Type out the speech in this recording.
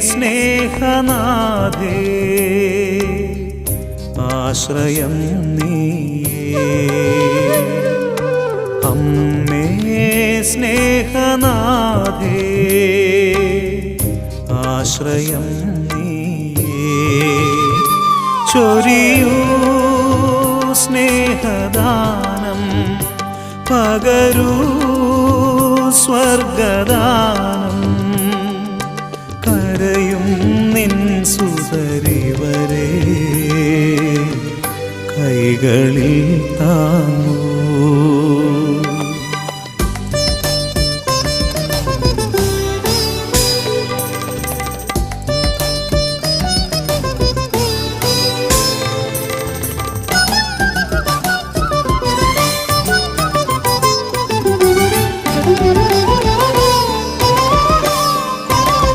സ്നേഹനാഥേ ആശ്രയം നീയേ. അമ്മേ ആശ്രയം നീയേ. ചൊരിയൂ സ്നേഹദാനം പകരൂ സ്വർഗദാനം. നിൻ സുതരിവരെ കൈകളിൽ താങ്ങൂ.